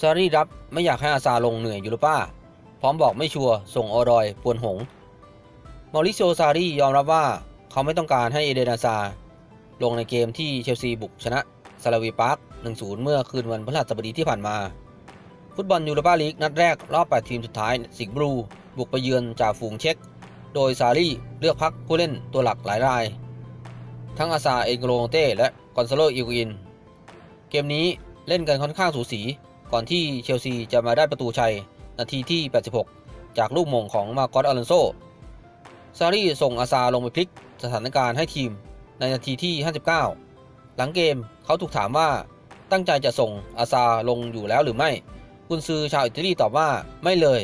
ซารีรับไม่อยากให้อาซาลงเหนื่อยยูโรป้า พร้อมบอกไม่ชัวร์ส่งออรอยปวนหง มอริโซซารียอมรับว่าเขาไม่ต้องการให้เอเดนอาซา ลงในเกมที่เชลซีบุกชนะซาลาวีปาร์ค1-0 เมื่อคืนวันพฤหัสบดีที่ผ่านมา ฟุตบอลยูโรปาลีกนัดแรกรอบ 8 ทีมสุดท้ายสิงบลูบุกไปเยือนจ่าฝูงเช็ก โดยซารีเลือกพักผู้เล่นตัวหลักหลายราย ทั้งอาซาเองโกลเต้และกอนซาโลอิวอิน เกมนี้เล่นกันค่อนข้างสูสี ก่อนที่เชลซีจะมาได้ประตูชัย นาทีที่ 86 จากลูกมงของมาโกอสอลอนโซ ซารีส่งอาซาลงไปพลิกสถานการณ์ให้ทีมในนาทีที่ 59 หลังเกมเขาถูกถามว่าตั้งใจจะส่งอาซาลงอยู่แล้วหรือไม่ กุนซือชาวอิตาลีตอบว่าไม่เลย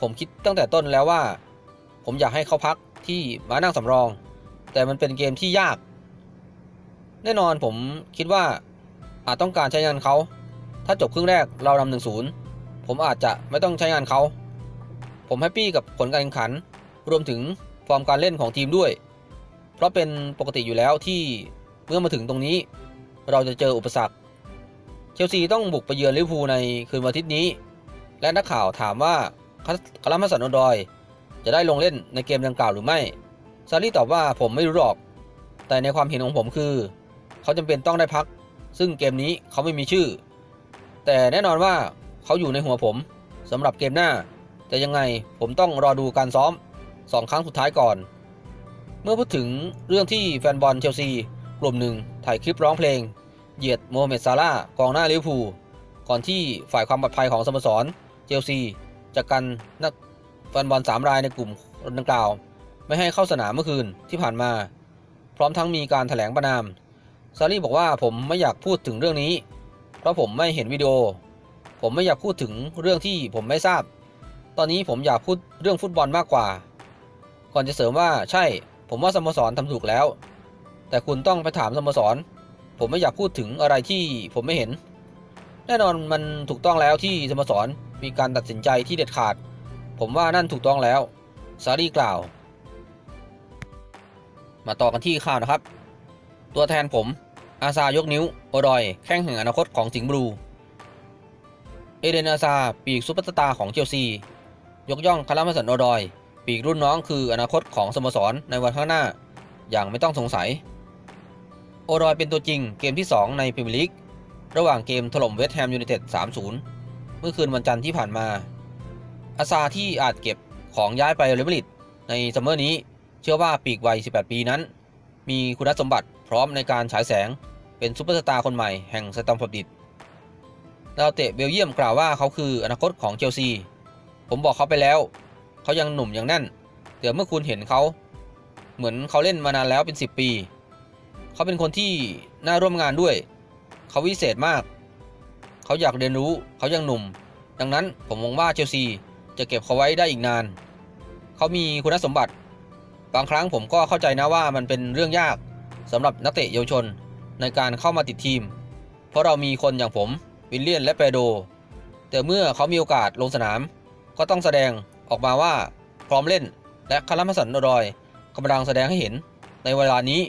ผมคิดตั้งแต่ต้นแล้วว่า ผมอยากให้เขาพักที่มานั่งสำรอง แต่มันเป็นเกมที่ยาก แน่นอนผมคิดว่าอาจต้องการใช้งานเขา ถ้าจบครึ่งแรกเรานำหนึ่งศูนย์ผมอาจจะไม่ต้องใช้งานเขา ผมแฮปปี้กับผลการแข่งขัน รวมถึงฟอร์มการเล่นของทีมด้วย เพราะเป็นปกติอยู่แล้วที่เมื่อมาถึงตรงนี้ เราจะเจออุปสรรค เชลซีต้องบุกไปเยือนลิเวอร์พูลในคืนวันอาทิตย์นี้ และนักข่าวถามว่าคาร์มัสันอดอย จะได้ลงเล่นในเกมดังกล่าวหรือไม่ ซารีตอบว่าผมไม่รู้หรอก แต่ในความเห็นของผมคือ เขาจำเป็นต้องได้พัก ซึ่งเกมนี้เขาไม่มีชื่อ แต่แน่นอนว่าเขาอยู่ในหัวผมสำหรับเกมหน้าแต่ยังไงผมต้องรอดูการซ้อมสองครั้งสุดท้ายก่อน เมื่อพูดถึงเรื่องที่แฟนบอลเชลซี กลุ่มหนึ่งถ่ายคลิปร้องเพลง เหยียดโมฮัมเหม็ดซาร่ากองหน้าลิเวอร์พูลก่อนที่ฝ่ายความปลอดภัยของสโมสรเชลซีจะกันนักแฟนบอลสามรายในกลุ่มดังกล่าว ไม่ให้เข้าสนามเมื่อคืนที่ผ่านมา พร้อมทั้งมีการถแถลงประนามซารีบอกว่าผมไม่อยากพูดถึงเรื่องนี้ เพราะผมไม่เห็นวิดีโอ ผมไม่อยากพูดถึงเรื่องที่ผมไม่ทราบ ตอนนี้ผมอยากพูดเรื่องฟุตบอลมากกว่า ก่อนจะเสริมว่าใช่ ผมว่าสโมสรทำถูกแล้ว แต่คุณต้องไปถามสโมสร ผมไม่อยากพูดถึงอะไรที่ผมไม่เห็น แน่นอนมันถูกต้องแล้วที่สโมสรมีการตัดสินใจที่เด็ดขาด ผมว่านั่นถูกต้องแล้ว ซารีกล่าว มาต่อกันที่ข่าวนะครับ ตัวแทนผม อาซายกนิ้ว โอดอย แข้งแห่งอนาคตของสิงห์บลู เอเดนอาซา ปีกซุปเปอร์สตาร์ของเชลซี ยกย่องคารามาสันโอดอย ปีกรุ่นน้องคืออนาคตของสโมสรในวันข้างหน้า อย่างไม่ต้องสงสัย โอดอยเป็นตัวจริงเกมที่ 2 ในพรีเมียร์ลีก ระหว่างเกมถล่มเวสต์แฮมยูไนเต็ด 3-0 เมื่อคืนวันจันทร์ที่ผ่านมา อาซาที่อาจเก็บของย้ายไปเรอัลมาดริดในซัมเมอร์นี้ เชื่อว่าปีกวัย 18 ปีนั้น มีคุณสมบัติ พร้อมในการฉายแสงเป็นซูเปอร์สตาร์คนใหม่แห่งสแตมฟอร์ดิดดาวเตะเบลเยียมกล่าวว่าเขาคืออนาคตของเชลซี ผมบอกเขาไปแล้ว เขายังหนุ่มอย่างแน่นแต่เมื่อคุณเห็นเขา เหมือนเขาเล่นมานานแล้วเป็น 10 ปี เขาเป็นคนที่น่าร่วมงานด้วย เขาวิเศษมาก เขาอยากเรียนรู้เขายังหนุ่ม ดังนั้นผมมองว่าเชลซีจะเก็บเขาไว้ได้อีกนาน เขามีคุณสมบัติ บางครั้งผมก็เข้าใจนะว่ามันเป็นเรื่องยาก สำหรับนักเตะเยาวชนในการเข้ามาติดทีม เพราะเรามีคนอย่างผมวิลเลียนและเปโด แต่เมื่อเขามีโอกาสลงสนาม ก็ต้องแสดงออกมาว่าพร้อมเล่นและคารามัสันอรอยกำลังแสดงให้เห็นในเวลานี้